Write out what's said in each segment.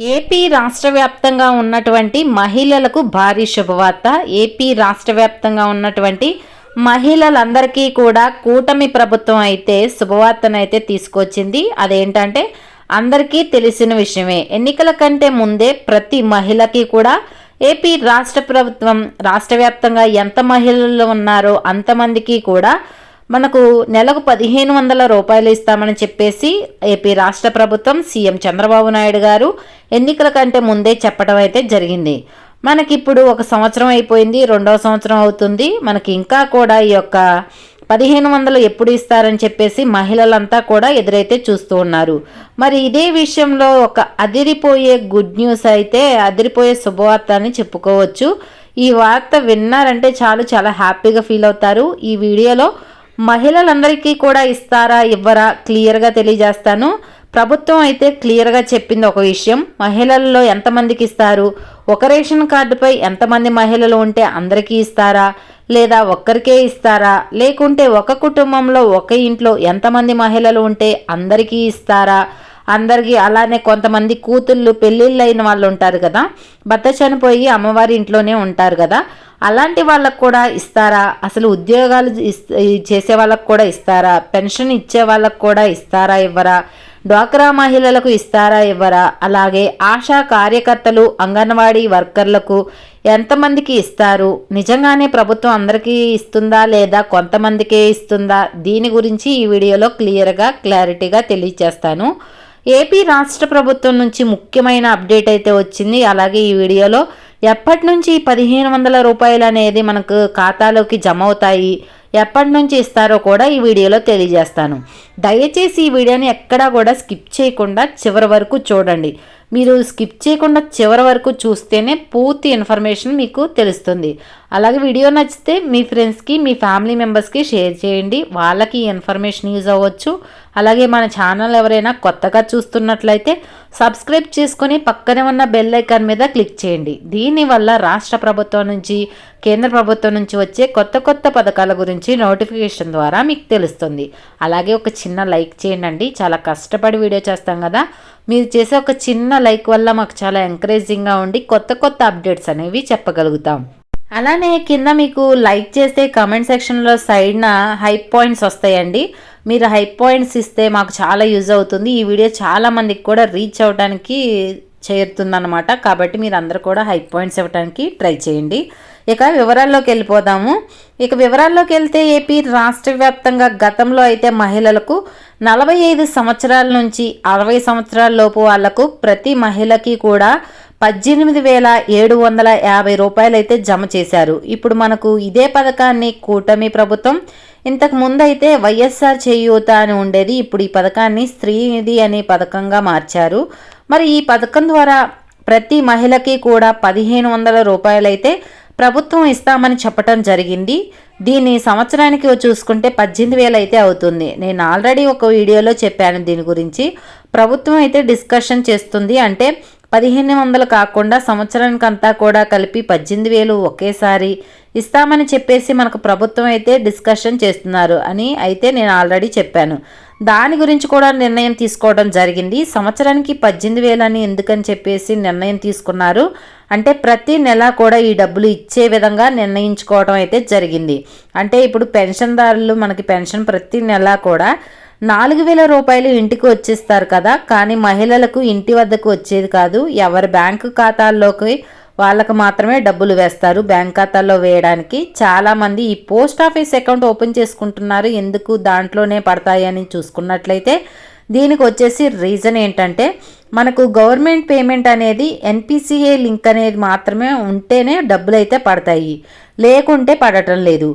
AP రాష్ట్ర వ్యాప్తంగా ఉన్నటువంటి మహిళలకు భారీ శుభవార్త. ఏపీ రాష్ట్ర వ్యాప్తంగా ఉన్నటువంటి మహిళలందరికీ కూడా కూటమి ప్రభుత్వం అయితే శుభవార్తనైతే తీసుకొచ్చింది. అదేంటంటే అందరికీ తెలిసిన విషయమే. ఎన్నికల కంటే ముందే ప్రతి మహిళకి కూడా ఏపీ రాష్ట్ర ప్రభుత్వం రాష్ట్ర వ్యాప్తంగా ఎంత మహిళలు ఉన్నారో అంతమందికి కూడా మనకు నెలకు పదిహేను వందల రూపాయలు ఇస్తామని చెప్పేసి ఏపీ రాష్ట్ర ప్రభుత్వం సీఎం చంద్రబాబు నాయుడు గారు ఎన్నికల కంటే ముందే చెప్పడం అయితే జరిగింది. మనకి ఇప్పుడు ఒక సంవత్సరం అయిపోయింది రెండవ సంవత్సరం అవుతుంది. మనకి ఇంకా కూడా ఈ యొక్క పదిహేను వందలు ఎప్పుడు ఇస్తారని చెప్పేసి మహిళలంతా కూడా ఎదురైతే చూస్తూ ఉన్నారు. మరి ఇదే విషయంలో ఒక అదిరిపోయే గుడ్ న్యూస్ అయితే అదిరిపోయే శుభవార్త అని చెప్పుకోవచ్చు. ఈ వార్త విన్నారంటే చాలు చాలా హ్యాపీగా ఫీల్ అవుతారు. ఈ వీడియోలో మహిళలందరికీ కూడా ఇస్తారా ఇవ్వరా? క్లియర్గా తెలియజేస్తాను. ప్రభుత్వం అయితే క్లియర్గా చెప్పింది ఒక విషయం. మహిళల్లో ఎంతమందికి ఇస్తారు? ఒక రేషన్ కార్డుపై ఎంతమంది మహిళలు ఉంటే అందరికీ ఇస్తారా? లేదా ఒక్కరికే ఇస్తారా? లేకుంటే ఒక కుటుంబంలో ఒక ఇంట్లో ఎంతమంది మహిళలు ఉంటే అందరికీ ఇస్తారా? అందరికీ అలానే కొంతమంది కూతుళ్ళు పెళ్ళిళ్ళు అయిన వాళ్ళు ఉంటారు కదా. భర్త చనిపోయి అమ్మవారి ఇంట్లోనే ఉంటారు కదా. అలాంటి వాళ్ళకు కూడా ఇస్తారా? అసలు ఉద్యోగాలు చేసే వాళ్ళకు కూడా ఇస్తారా? పెన్షన్ ఇచ్చే వాళ్ళకు కూడా ఇస్తారా ఇవ్వరా? డ్వాక్రా మహిళలకు ఇస్తారా ఇవ్వరా? అలాగే ఆశా కార్యకర్తలు అంగన్వాడీ వర్కర్లకు ఎంతమందికి ఇస్తారు? నిజంగానే ప్రభుత్వం అందరికీ ఇస్తుందా లేదా? కొంతమందికే ఇస్తుందా? దీని గురించి ఈ వీడియోలో క్లియర్గా క్లారిటీగా తెలియచేస్తాను. ఏపీ రాష్ట్ర ప్రభుత్వం నుంచి ముఖ్యమైన అప్డేట్ అయితే వచ్చింది. అలాగే ఈ వీడియోలో ఎప్పటి నుంచి పదిహేను వందల రూపాయలు అనేది మనకు ఖాతాలోకి జమ అవుతాయి ఎప్పటి నుంచి ఇస్తారో కూడా ఈ వీడియోలో తెలియజేస్తాను. దయచేసి ఈ వీడియోని ఎక్కడా కూడా స్కిప్ చేయకుండా చివరి వరకు చూడండి. మీరు స్కిప్ చేయకుండా చివరి వరకు చూస్తేనే పూర్తి ఇన్ఫర్మేషన్ మీకు తెలుస్తుంది. అలాగే వీడియో నచ్చితే మీ ఫ్రెండ్స్కి మీ ఫ్యామిలీ మెంబర్స్కి షేర్ చేయండి. వాళ్ళకి ఇన్ఫర్మేషన్ యూజ్ అవ్వచ్చు. అలాగే మన ఛానల్ ఎవరైనా కొత్తగా చూస్తున్నట్లయితే సబ్స్క్రైబ్ చేసుకొని పక్కనే ఉన్న బెల్ ఐకాన్ మీద క్లిక్ చేయండి. దీనివల్ల రాష్ట్ర ప్రభుత్వం నుంచి కేంద్ర ప్రభుత్వం నుంచి వచ్చే కొత్త కొత్త పథకాల గురించి నోటిఫికేషన్ ద్వారా మీకు తెలుస్తుంది. అలాగే ఒక చిన్న లైక్ చేయండి చాలా కష్టపడి వీడియో చేస్తాం కదా. మీరు చేసే ఒక చిన్న లైక్ వల్ల మాకు చాలా ఎంకరేజింగ్గా ఉండి కొత్త కొత్త అప్డేట్స్ అనేవి చెప్పగలుగుతాం. అలానే కింద మీకు లైక్ చేస్తే కామెంట్ సెక్షన్లో సైడ్న హైప్ పాయింట్స్ వస్తాయండి. మీరు హైప్ పాయింట్స్ ఇస్తే మాకు చాలా యూజ్ అవుతుంది. ఈ వీడియో చాలా మందికి కూడా రీచ్ అవ్వడానికి చేరుతుందన్నమాట. కాబట్టి మీరు అందరు కూడా హై పాయింట్స్ ఇవ్వడానికి ట్రై చేయండి. ఇక వివరాల్లోకి వెళ్ళిపోదాము. ఇక వివరాల్లోకి వెళ్తే ఏపీ రాష్ట్ర వ్యాప్తంగా గతంలో అయితే మహిళలకు నలభై ఐదు సంవత్సరాల నుంచి అరవై సంవత్సరాల లోపు వాళ్ళకు ప్రతి మహిళకి కూడా పద్దెనిమిది వేల ఏడు వందల యాభై రూపాయలు అయితే జమ చేశారు. ఇప్పుడు మనకు ఇదే పథకాన్ని కూటమి ప్రభుత్వం ఇంతకు ముందు అయితే వైఎస్ఆర్ చేయూత అని ఉండేది. ఇప్పుడు ఈ పథకాన్ని స్త్రీనిధి అనే పథకంగా మార్చారు. మరి ఈ పథకం ద్వారా ప్రతి మహిళకి కూడా పదిహేను వందల రూపాయలైతే ప్రభుత్వం ఇస్తామని చెప్పటం జరిగింది. దీన్ని సంవత్సరానికి చూసుకుంటే పద్దెనిమిది వేలు అయితే అవుతుంది. నేను ఆల్రెడీ ఒక వీడియోలో చెప్పాను దీని గురించి. ప్రభుత్వం అయితే డిస్కషన్ చేస్తుంది అంటే పదిహేను వందలు కాకుండా సంవత్సరానికి అంతా కూడా కలిపి పద్దెనిమిది వేలు ఒకేసారి ఇస్తామని చెప్పేసి మనకు ప్రభుత్వం అయితే డిస్కషన్ చేస్తున్నారు అని అయితే నేను ఆల్రెడీ చెప్పాను. దాని గురించి కూడా నిర్ణయం తీసుకోవడం జరిగింది. సంవత్సరానికి పద్దెనిమిది వేలని ఎందుకని చెప్పేసి నిర్ణయం తీసుకున్నారు. అంటే ప్రతి నెల కూడా ఈ డబ్బులు ఇచ్చే విధంగా నిర్ణయించుకోవడం అయితే జరిగింది. అంటే ఇప్పుడు పెన్షన్దారులు మనకి పెన్షన్ ప్రతి నెల కూడా నాలుగు వేల రూపాయలు ఇంటికి వచ్చేస్తారు కదా. కానీ మహిళలకు ఇంటి వద్దకు వచ్చేది కాదు. ఎవరి బ్యాంకు ఖాతాల్లోకి వాళ్ళకు మాత్రమే డబ్బులు వేస్తారు. బ్యాంక్ ఖాతాల్లో వేయడానికి చాలామంది ఈ పోస్ట్ ఆఫీస్ అకౌంట్ ఓపెన్ చేసుకుంటున్నారు. ఎందుకు దాంట్లోనే పడతాయని చూసుకున్నట్లయితే దీనికి వచ్చేసి రీజన్ ఏంటంటే మనకు గవర్నమెంట్ పేమెంట్ అనేది ఎన్పిసిఏ లింక్ అనేది మాత్రమే ఉంటేనే డబ్బులు అయితే పడతాయి. లేకుంటే పడటం లేదు.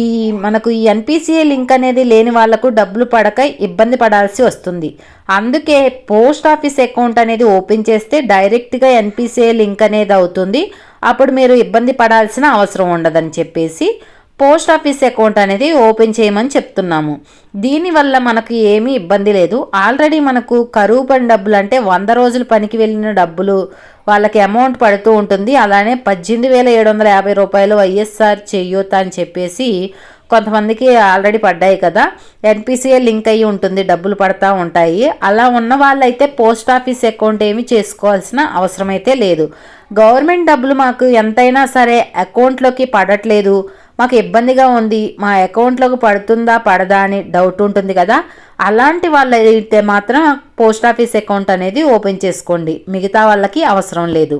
ఈ మనకు ఈ ఎన్పిసిఏ లింక్ అనేది లేని వాళ్ళకు డబ్బులు పడక ఇబ్బంది పడాల్సి వస్తుంది. అందుకే పోస్ట్ ఆఫీస్ అకౌంట్ అనేది ఓపెన్ చేస్తే డైరెక్ట్గా ఎన్పిసిఏ లింక్ అనేది అవుతుంది. అప్పుడు మీరు ఇబ్బంది పడాల్సిన అవసరం ఉండదని చెప్పేసి పోస్ట్ ఆఫీస్ అకౌంట్ అనేది ఓపెన్ చేయమని చెప్తున్నాము. దీనివల్ల మనకు ఏమీ ఇబ్బంది లేదు. ఆల్రెడీ మనకు కరువు పని డబ్బులు అంటే వంద రోజులు పనికి వెళ్ళిన డబ్బులు వాళ్ళకి అమౌంట్ పడుతూ ఉంటుంది. అలానే పద్దెనిమిది వేల ఏడు వందల యాభై రూపాయలు వైఎస్ఆర్ చెయ్యొత్త అని చెప్పేసి కొంతమందికి ఆల్రెడీ పడ్డాయి కదా. ఎన్పిసిఏ లింక్ అయ్యి ఉంటుంది. డబ్బులు పడతా ఉంటాయి. అలా ఉన్న వాళ్ళైతే పోస్ట్ ఆఫీస్ అకౌంట్ ఏమి చేసుకోవాల్సిన అవసరం అయితే లేదు. గవర్నమెంట్ డబ్బులు మాకు ఎంతైనా సరే అకౌంట్లోకి పడట్లేదు. మాకు ఇబ్బందిగా ఉంది మా అకౌంట్లోకి పడుతుందా పడదా అని డౌట్ ఉంటుంది కదా. అలాంటి వాళ్ళైతే మాత్రం పోస్ట్ ఆఫీస్ అకౌంట్ అనేది ఓపెన్ చేసుకోండి. మిగతా వాళ్ళకి అవసరం లేదు.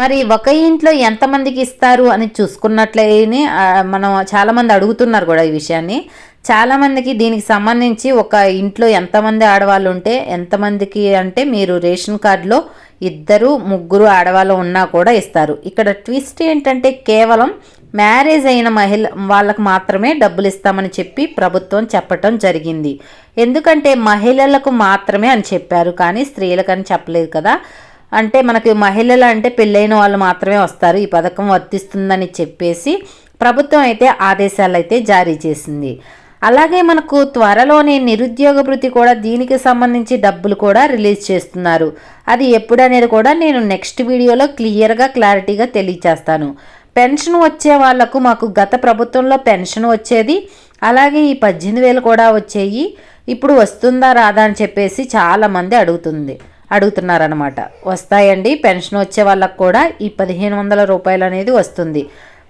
మరి ఒక ఇంట్లో ఎంతమందికి ఇస్తారు అని చూసుకున్నట్లయితే మనం చాలామంది అడుగుతున్నారు కూడా ఈ విషయాన్ని. చాలామందికి దీనికి సంబంధించి ఒక ఇంట్లో ఎంతమంది ఆడవాళ్ళు ఉంటే ఎంతమందికి అంటే మీరు రేషన్ కార్డులో ఇద్దరు ముగ్గురు ఆడవాళ్ళు ఉన్నా కూడా ఇస్తారు. ఇక్కడ ట్విస్ట్ ఏంటంటే కేవలం మ్యారేజ్ అయిన మహిళ వాళ్ళకు మాత్రమే డబ్బులు ఇస్తామని చెప్పి ప్రభుత్వం చెప్పటం జరిగింది. ఎందుకంటే మహిళలకు మాత్రమే అని చెప్పారు. కానీ స్త్రీలకు అని చెప్పలేదు కదా. అంటే మనకి మహిళలు అంటే పెళ్ళైన వాళ్ళు మాత్రమే వస్తారు. ఈ పథకం వర్తిస్తుందని చెప్పేసి ప్రభుత్వం అయితే ఆదేశాలు అయితే జారీ చేసింది. అలాగే మనకు త్వరలోనే నిరుద్యోగ భృతి కూడా దీనికి సంబంధించి డబ్బులు కూడా రిలీజ్ చేస్తున్నారు. అది ఎప్పుడనేది కూడా నేను నెక్స్ట్ వీడియోలో క్లియర్గా క్లారిటీగా తెలియచేస్తాను. పెన్షన్ వచ్చే వాళ్ళకు మాకు గత ప్రభుత్వంలో పెన్షన్ వచ్చేది అలాగే ఈ పద్దెనిమిది వేలు కూడా వచ్చేయి. ఇప్పుడు వస్తుందా రాదా అని చెప్పేసి చాలామంది అడుగుతుంది అడుగుతున్నారనమాట వస్తాయండి పెన్షన్ వచ్చే వాళ్ళకు కూడా ఈ పదిహేను వందల రూపాయలు అనేది వస్తుంది.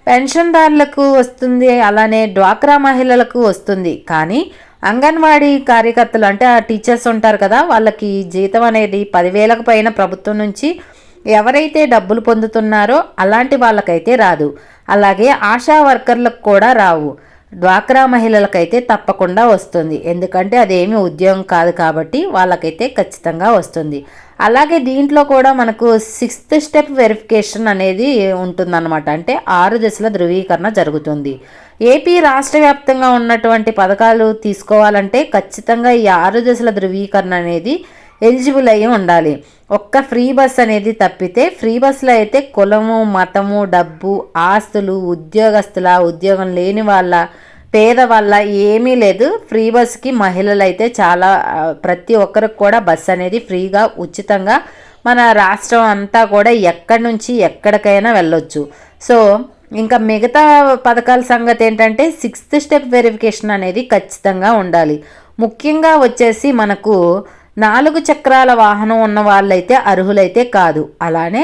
పెన్షన్దారులకు వస్తుంది అలానే డ్వాక్రా మహిళలకు వస్తుంది. కానీ అంగన్వాడీ కార్యకర్తలు అంటే ఆ టీచర్స్ ఉంటారు కదా వాళ్ళకి జీతం అనేది పదివేలకు పైన ప్రభుత్వం నుంచి ఎవరైతే డబ్బులు పొందుతున్నారో అలాంటి వాళ్ళకైతే రాదు. అలాగే ఆశా వర్కర్లకు కూడా రావు. డ్వాక్రా మహిళలకైతే తప్పకుండా వస్తుంది. ఎందుకంటే అదేమి ఉద్యోగం కాదు కాబట్టి వాళ్ళకైతే ఖచ్చితంగా వస్తుంది. అలాగే దీంట్లో కూడా మనకు సిక్స్త్ స్టెప్ వెరిఫికేషన్ అనేది ఉంటుందన్నమాట. అంటే ఆరు దశల ధృవీకరణ జరుగుతుంది. ఏపీ రాష్ట్ర వ్యాప్తంగా ఉన్నటువంటి పథకాలు తీసుకోవాలంటే ఖచ్చితంగా ఈ ఆరు దశల ధృవీకరణ అనేది ఎలిజిబుల్ అయ్యి ఉండాలి. ఒక్క ఫ్రీ బస్ అనేది తప్పితే ఫ్రీ బస్సులో అయితే కులము మతము డబ్బు ఆస్తులు ఉద్యోగస్తుల ఉద్యోగం లేని వాళ్ళ పేద వల్ల ఏమీ లేదు. ఫ్రీ బస్కి మహిళలు అయితే చాలా ప్రతి ఒక్కరికి కూడా బస్ అనేది ఫ్రీగా ఉచితంగా మన రాష్ట్రం అంతా కూడా ఎక్కడి నుంచి ఎక్కడికైనా వెళ్ళొచ్చు. సో ఇంకా మిగతా పథకాల సంగతి ఏంటంటే సిక్స్త్ స్టెప్ వెరిఫికేషన్ అనేది ఖచ్చితంగా ఉండాలి. ముఖ్యంగా వచ్చేసి మనకు నాలుగు చక్రాల వాహనం ఉన్న వాళ్ళైతే అర్హులైతే కాదు. అలానే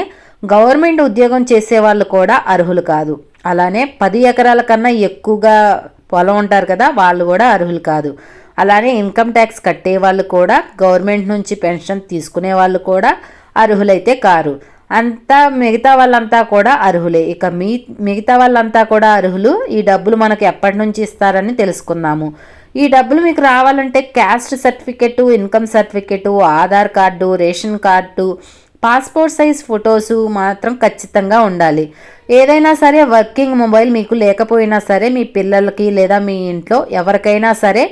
గవర్నమెంట్ ఉద్యోగం చేసే వాళ్ళు కూడా అర్హులు కాదు. అలానే పది ఎకరాల కన్నా ఎక్కువగా పొలం ఉంటారు కదా వాళ్ళు కూడా అర్హులు కాదు. అలానే ఇన్కమ్ ట్యాక్స్ కట్టే వాళ్ళు కూడా గవర్నమెంట్ నుంచి పెన్షన్ తీసుకునే వాళ్ళు కూడా అర్హులైతే కారు. అంతా మిగతా వాళ్ళంతా కూడా అర్హులే. ఇక మీ మిగతా వాళ్ళంతా కూడా అర్హులు ఈ డబ్బులు మనకు ఎప్పటి నుంచి ఇస్తారని తెలుసుకుందాము ఈ డబ్బులు మీకు రావాలంటే caste certificate income certificate Aadhaar card ration card passport size photos మాత్రం ఖచ్చితంగా ఉండాలి. ఏదైనా సరే వర్కింగ్ మొబైల్ మీకు లేకపోయినా సరే మీ పిల్లలకి లేదా మీ ఇంట్లో ఎవరికైనా సరే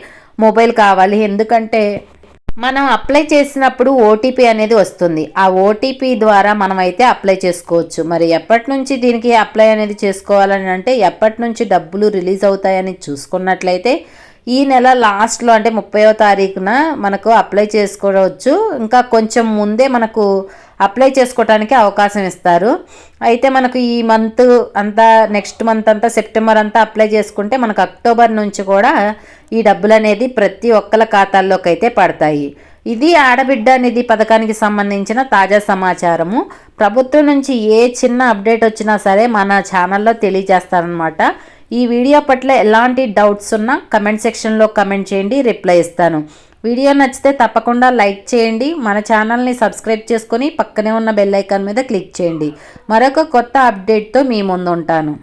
మొబైల్ కావాలి. ఎందుకంటే మనం అప్లై చేసినప్పుడు ఓటీపీ అనేది వస్తుంది. ఆ ఓటీపీ ద్వారా మనం అయితే అప్లై చేసుకోవచ్చు. మరి ఎప్పటి నుంచి దీనికి అప్లై అనేది చేసుకోవాలని అంటే ఎప్పటి నుంచి డబ్బులు రిలీజ్ అవుతాయని చూసుకున్నట్లయితే ఈ నెల లాస్ట్లో అంటే ముప్పైవ తారీఖున మనకు అప్లై చేసుకోవచ్చు. ఇంకా కొంచెం ముందే మనకు అప్లై చేసుకోవడానికి అవకాశం ఇస్తారు. అయితే మనకు ఈ మంత్ అంతా నెక్స్ట్ మంత్ అంతా సెప్టెంబర్ అంతా అప్లై చేసుకుంటే మనకు అక్టోబర్ నుంచి కూడా ఈ డబ్బులు అనేది ప్రతి ఒక్కల ఖాతాల్లోకి అయితే పడతాయి. ఇది ఆడబిడ్డ నిధి పథకానికి సంబంధించిన తాజా సమాచారము. ప్రభుత్వం నుంచి ఏ చిన్న అప్డేట్ వచ్చినా సరే మన ఛానల్లో తెలియజేస్తారనమాట ఈ వీడియో పట్ల ఎలాంటి డౌట్స్ ఉన్నా కమెంట్ సెక్షన్లో కమెంట్ చేయండి రిప్లై ఇస్తాను. వీడియో నచ్చితే తప్పకుండా లైక్ చేయండి మన ఛానల్ని సబ్స్క్రైబ్ చేసుకొని పక్కనే ఉన్న బెల్ ఐకాన్ మీద క్లిక్ చేయండి. మరొక కొత్త అప్డేట్తో మీ ముందు ఉంటాను